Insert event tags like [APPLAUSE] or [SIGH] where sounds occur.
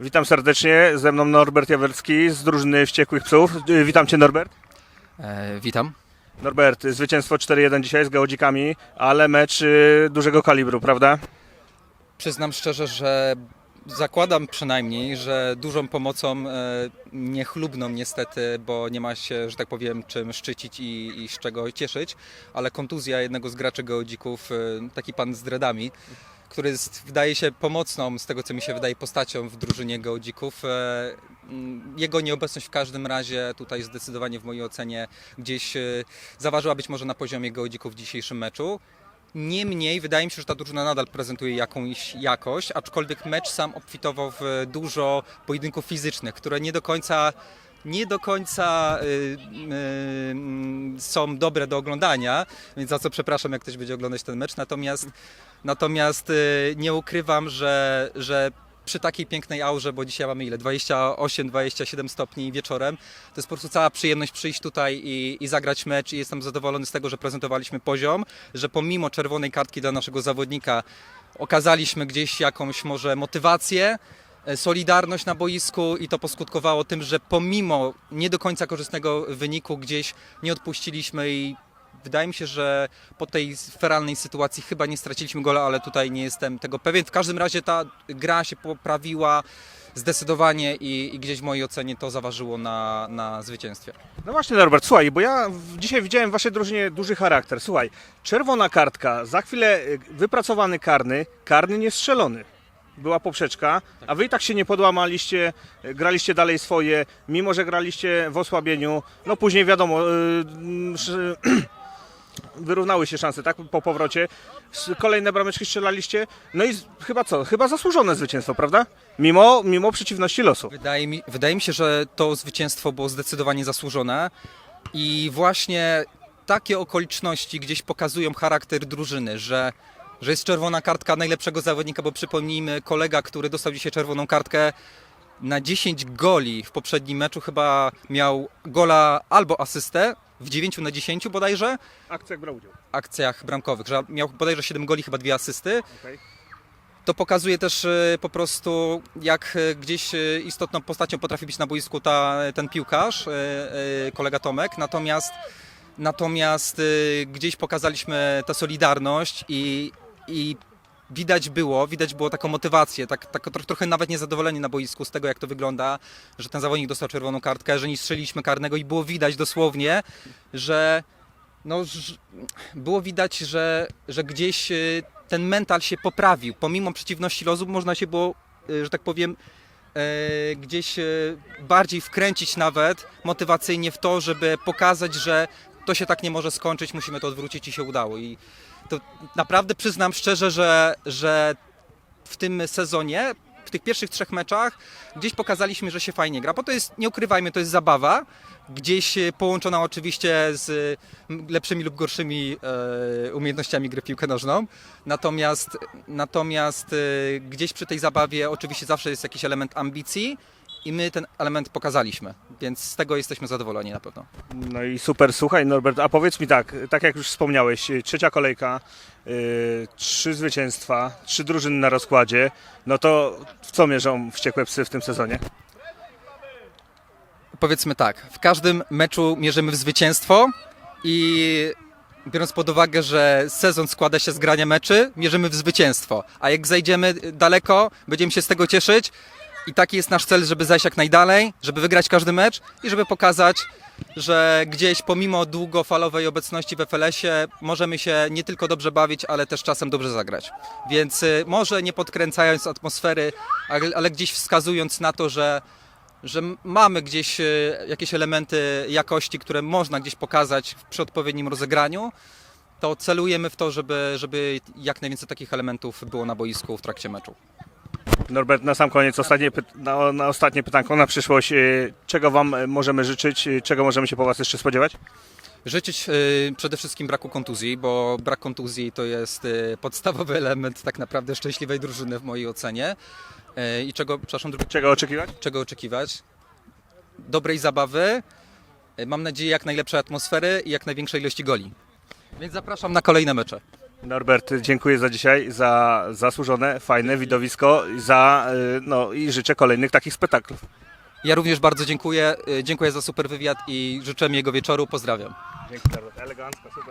Witam serdecznie, ze mną Norbert Jawerski z drużyny Wściekłych Psów. Y, Witam Cię Norbert. E, witam. Norbert, zwycięstwo 4-1 dzisiaj z Gołodzikami, ale mecz y, dużego kalibru, prawda? Przyznam szczerze, że zakładam przynajmniej, że dużą pomocą e, niechlubną niestety, bo nie ma się, że tak powiem, czym szczycić i, i z czego cieszyć, ale kontuzja jednego z graczy Geodzików, e, taki pan z dreadami, który jest, wydaje się pomocną, z tego co mi się wydaje, postacią w drużynie Geodzików. E, Jego nieobecność w każdym razie tutaj zdecydowanie w mojej ocenie gdzieś e, zaważyła być może na poziomie Geodzików w dzisiejszym meczu. Niemniej wydaje mi się, że ta drużyna nadal prezentuje jakąś jakość, aczkolwiek mecz sam obfitował w dużo pojedynków fizycznych, które nie do końca nie do końca y, y, są dobre do oglądania, więc za co przepraszam, jak ktoś będzie oglądać ten mecz. Natomiast, natomiast y, nie ukrywam, że, że przy takiej pięknej aurze, bo dzisiaj mamy ile? 28-27 stopni wieczorem. To jest po prostu cała przyjemność przyjść tutaj i, i zagrać mecz i jestem zadowolony z tego, że prezentowaliśmy poziom, że pomimo czerwonej kartki dla naszego zawodnika okazaliśmy gdzieś jakąś może motywację, solidarność na boisku i to poskutkowało tym, że pomimo nie do końca korzystnego wyniku gdzieś nie odpuściliśmy i wydaje mi się, że po tej feralnej sytuacji chyba nie straciliśmy gola, ale tutaj nie jestem tego pewien. W każdym razie ta gra się poprawiła zdecydowanie i, i gdzieś w mojej ocenie to zaważyło na, na zwycięstwie. No właśnie Norbert, słuchaj, bo ja dzisiaj widziałem w Waszej drużynie duży charakter. Słuchaj, czerwona kartka, za chwilę y, wypracowany karny, karny niestrzelony. Była poprzeczka, a Wy i tak się nie podłamaliście, graliście dalej swoje, mimo że graliście w osłabieniu. No później wiadomo, y, mm, [CLEARS THROAT] wyrównały się szanse, tak, po powrocie. Kolejne brameczki strzelaliście, no i chyba co, chyba zasłużone zwycięstwo, prawda? Mimo, mimo przeciwności losu. Wydaje mi, wydaje mi się, że to zwycięstwo było zdecydowanie zasłużone i właśnie takie okoliczności gdzieś pokazują charakter drużyny, że, że jest czerwona kartka najlepszego zawodnika, bo przypomnijmy, kolega, który dostał dzisiaj czerwoną kartkę, na 10 goli w poprzednim meczu chyba miał gola albo asystę w 9 na 10 bodajże Akcja jak brał udział. akcjach bramkowych, że miał bodajże 7 goli, chyba dwie asysty. Okej. To pokazuje też e, po prostu, jak e, gdzieś e, istotną postacią potrafi być na boisku ta, ten piłkarz, kolega Tomek. Natomiast, natomiast gdzieś pokazaliśmy tę solidarność i, i widać było, widać było taką motywację, tak, tak tro- trochę nawet niezadowolenie na boisku z tego, jak to wygląda, że ten zawodnik dostał czerwoną kartkę, że nie strzeliliśmy karnego i było widać dosłownie, że no, było widać, że, że gdzieś y, ten mental się poprawił. Pomimo przeciwności losu można się było, y, że tak powiem, e, gdzieś e, bardziej wkręcić nawet motywacyjnie w to, żeby pokazać, że to się tak nie może skończyć, musimy to odwrócić i się udało. I to naprawdę przyznam szczerze, że, że w tym sezonie, w tych pierwszych trzech meczach, gdzieś pokazaliśmy, że się fajnie gra, bo to jest, nie ukrywajmy, to jest zabawa, gdzieś e, połączona oczywiście z lepszymi lub gorszymi e, umiejętnościami gry w piłkę nożną. Natomiast, natomiast e, gdzieś przy tej zabawie oczywiście zawsze jest jakiś element ambicji i my ten element pokazaliśmy, więc z tego jesteśmy zadowoleni na pewno. No i super, słuchaj Norbert, a powiedz mi tak, tak jak już wspomniałeś, y, trzecia kolejka, y, trzy zwycięstwa, trzy drużyny na rozkładzie, no to w co mierzą wściekłe psy w tym sezonie? Powiedzmy tak, w każdym meczu mierzymy w zwycięstwo i biorąc pod uwagę, że sezon składa się z grania meczy, mierzymy w zwycięstwo. A jak zajdziemy daleko, będziemy się z tego cieszyć i taki jest nasz cel, żeby zajść jak najdalej, żeby wygrać każdy mecz i żeby pokazać, że gdzieś pomimo długofalowej obecności w FLS-ie możemy się nie tylko dobrze bawić, ale też czasem dobrze zagrać. Więc y, może nie podkręcając atmosfery, ale, gdzieś wskazując na to, że że mamy gdzieś e, jakieś elementy jakości, które można gdzieś pokazać przy odpowiednim rozegraniu, to celujemy w to, żeby, żeby jak najwięcej takich elementów było na boisku w trakcie meczu. Norbert, na sam koniec, ostatnie, na, na ostatnie pytanko na przyszłość, y, czego Wam y, możemy życzyć, y, czego możemy się po Was jeszcze spodziewać? Życzyć e, przede wszystkim braku kontuzji, bo brak kontuzji to jest podstawowy element tak naprawdę szczęśliwej drużyny w mojej ocenie. I czego, przepraszam, drugi Czego oczekiwać? czego oczekiwać. Dobrej zabawy, mam nadzieję jak najlepszej atmosfery i jak największej ilości goli. Więc zapraszam na kolejne mecze. Norbert, dziękuję za dzisiaj, za zasłużone, fajne widowisko i za, y, no i życzę kolejnych takich spektaklów. Ja również bardzo dziękuję. y, Dziękuję za super wywiad i życzę miłego wieczoru. Pozdrawiam. Dzięki Norbert, elegancko, super.